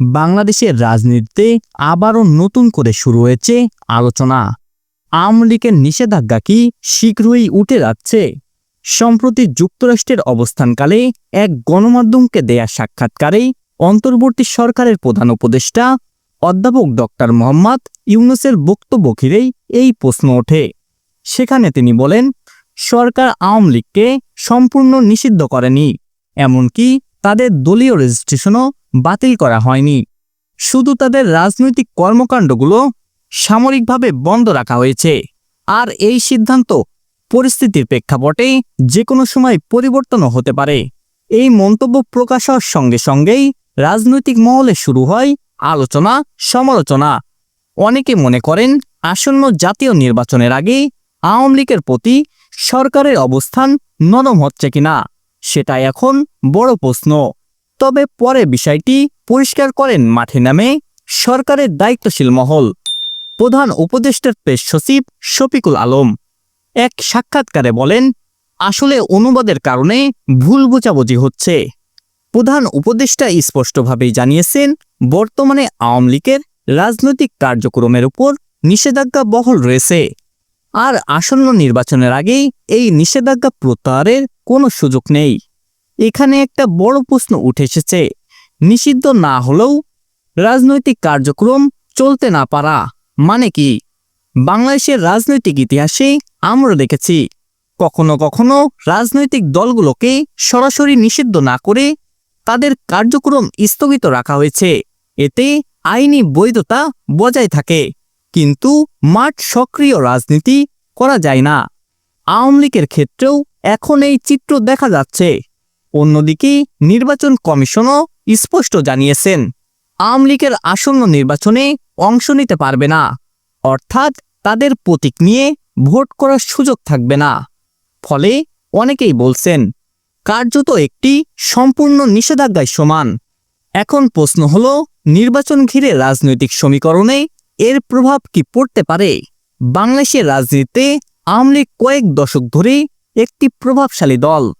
বাংলাদেশের রাজনীতিতে আবারও নতুন করে শুরু হয়েছে আলোচনা। আওয়ামী লীগের নিষেধাজ্ঞা কি শীঘ্রই উঠে যাচ্ছে সম্প্রতি যুক্তরাষ্ট্রের অবস্থানকালে এক গণমাধ্যমকে দেয়া সাক্ষাৎকারে অন্তর্বর্তী সরকারের প্রধান উপদেষ্টা অধ্যাপক ডক্টর মোহাম্মদ ইউনুসের বক্তব্য ঘিরেই এই প্রশ্ন ওঠে। সেখানে তিনি বলেন, সরকার আওয়ামী লীগকে সম্পূর্ণ নিষিদ্ধ করেনি, এমনকি তাদের দলীয় রেজিস্ট্রেশনও বাতিল করা হয়নি। শুধু তাদের রাজনৈতিক কর্মকাণ্ডগুলো সামরিকভাবে বন্ধ রাখা হয়েছে। আর এই সিদ্ধান্ত পরিস্থিতির প্রেক্ষাপটে যে কোনো সময় পরিবর্তনও হতে পারে। এই মন্তব্য প্রকাশ হওয়ার সঙ্গে সঙ্গেই রাজনৈতিক মহলে শুরু হয় আলোচনা, সমালোচনা। অনেকে মনে করেন আসন্ন জাতীয় নির্বাচনের আগে আওয়ামী লীগের প্রতি সরকারের অবস্থান নরম হচ্ছে কিনা সেটা এখন বড় প্রশ্ন। তবে পরে বিষয়টি পরিষ্কার করেন মাঠে নামে সরকারের দায়িত্বশীল মহল। প্রধান উপদেষ্টার প্রেস সচিব শফিকুল আলম এক সাক্ষাৎকারে বলেন, আসলে অনুবাদের কারণে ভুল বোঝাবুঝি হচ্ছে। প্রধান উপদেষ্টা স্পষ্টভাবেই জানিয়েছেন, বর্তমানে আওয়ামী লীগের রাজনৈতিক কার্যক্রমের উপর নিষেধাজ্ঞা বহল রয়েছে। আর আসন্ন নির্বাচনের আগেই এই নিষেধাজ্ঞা প্রত্যাহারের কোনো সুযোগ নেই। এখানে একটা বড় প্রশ্ন উঠে এসেছে। নিষিদ্ধ না হলেও রাজনৈতিক কার্যক্রম চলতে না পারা মানে কি? বাংলাদেশের রাজনৈতিক ইতিহাসে আমরা দেখেছি, কখনো কখনো রাজনৈতিক দলগুলোকে সরাসরি নিষিদ্ধ না করে তাদের কার্যক্রম স্থগিত রাখা হয়েছে। এতে আইনি বৈধতা বজায় থাকে, কিন্তু মাঠ সক্রিয় রাজনীতি করা যায় না। আওয়ামী লীগের ক্ষেত্রেও এখন এই চিত্র দেখা যাচ্ছে। অন্যদিকে নির্বাচন কমিশনও স্পষ্ট জানিয়েছেন, আওয়ামী লীগের আসন্ন নির্বাচনে অংশ নিতে পারবে না। অর্থাৎ তাদের প্রতীক নিয়ে ভোট করার সুযোগ থাকবে না। ফলে অনেকেই বলছেন, কার্যত একটি সম্পূর্ণ নিষেধাজ্ঞায় সমান। এখন প্রশ্ন হল, নির্বাচন ঘিরে রাজনৈতিক সমীকরণে এর প্রভাব কি পড়তে পারে? বাংলাদেশের রাজনীতিতে আওয়ামী কয়েক দশক ধরে একটি প্রভাবশালী দল।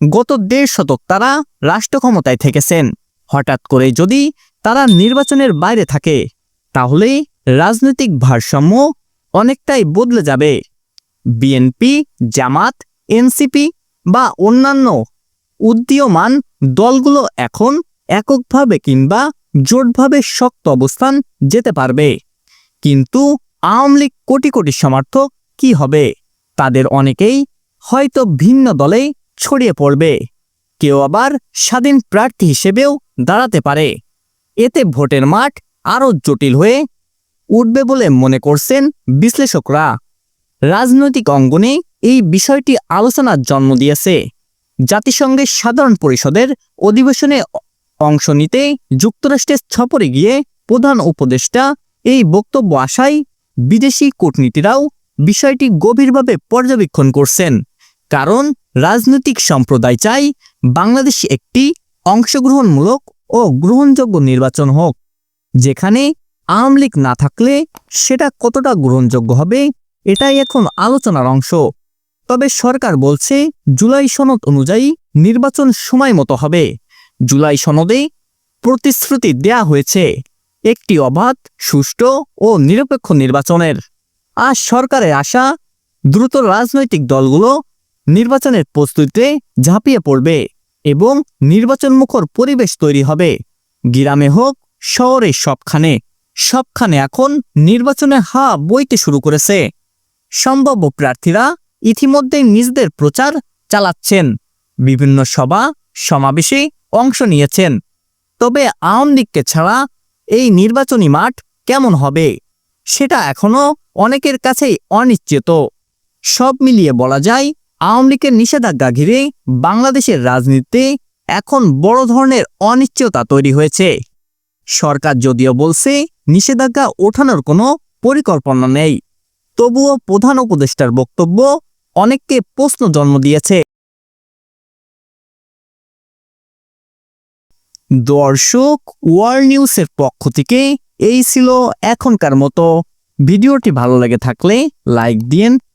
গত দেড় শতক তারা রাষ্ট্র ক্ষমতায় থেকেছেন। হঠাৎ করে যদি তারা নির্বাচনের বাইরে থাকে তাহলে রাজনৈতিক ভারসাম্য অনেকটাই বদলে যাবে। বিএনপি, জামাত, এনসিপি বা অন্যান্য উদীয়মান দলগুলো এখন এককভাবে কিংবা জোটভাবে শক্ত অবস্থান যেতে পারবে। কিন্তু আওয়ামী লীগ কোটি কোটি সমর্থক কি হবে? তাদের অনেকেই হয়তো ভিন্ন দলে ছড়িয়ে পড়বে। কেউ আবার স্বাধীন প্রার্থী হিসেবেও দাঁড়াতে পারে। এতে ভোটের মাঠ আরও জটিল হয়ে উঠবে বলে মনে করছেন বিশ্লেষকরা। রাজনৈতিক অঙ্গনে এই বিষয়টি আলোচনার জন্ম দিয়েছে। জাতিসংঘের সাধারণ পরিষদের অধিবেশনে অংশ নিতে যুক্তরাষ্ট্রের সফরে গিয়ে প্রধান উপদেষ্টা এই বক্তব্য আশায় বিদেশি কূটনীতিরাও বিষয়টি গভীরভাবে পর্যবেক্ষণ করছেন। কারণ রাজনৈতিক সম্প্রদায় চাই বাংলাদেশ একটি অংশগ্রহণমূলক ও গ্রহণযোগ্য নির্বাচন হোক, যেখানে আওয়ামী লীগ না থাকলে সেটা কতটা গ্রহণযোগ্য হবে এটাই এখন আলোচনার অংশ। তবে সরকার বলছে জুলাই সনদ অনুযায়ী নির্বাচন সময় মতো হবে। জুলাই সনদে প্রতিশ্রুতি দেয়া হয়েছে একটি অবাধ, সুষ্ঠু ও নিরপেক্ষ নির্বাচনের। আর সরকারের আশা, দ্রুত রাজনৈতিক দলগুলো নির্বাচনের প্রস্তুতিতে ঝাঁপিয়ে পড়বে এবং নির্বাচন মুখর পরিবেশ তৈরি হবে। গ্রামে হোক, শহরে সবখানে। সবখানে এখন নির্বাচনে হা বইতে শুরু করেছে। সম্ভাব্য প্রার্থীরা ইতিমধ্যেই নিজেদের প্রচার চালাচ্ছেন। বিভিন্ন সভা, সমাবেশে অংশ নিয়েছেন। তবে আওয়ামী লীগকে ছাড়া এই নির্বাচনী মাঠ কেমন হবে, সেটা এখনও অনেকের কাছেই অনিশ্চিত। সব মিলিয়ে বলা যায় আওয়ামী লীগের নিষেধাজ্ঞা ঘিরে বাংলাদেশের রাজনীতিতে এখন বড় ধরনের অনিশ্চয়তা তৈরি হয়েছে। সরকার যদিও বলছে নিষেধাজ্ঞা ওঠানোর কোনো পরিকল্পনা নেই, তবুও প্রধান উপদেষ্টার বক্তব্য অনেককে প্রশ্ন জন্ম দিয়েছে। দর্শক, ওয়ার্ল্ড নিউজের পক্ষ থেকে এই ছিল এখনকার মতো। ভিডিওটি ভালো লেগে থাকলে লাইক দিন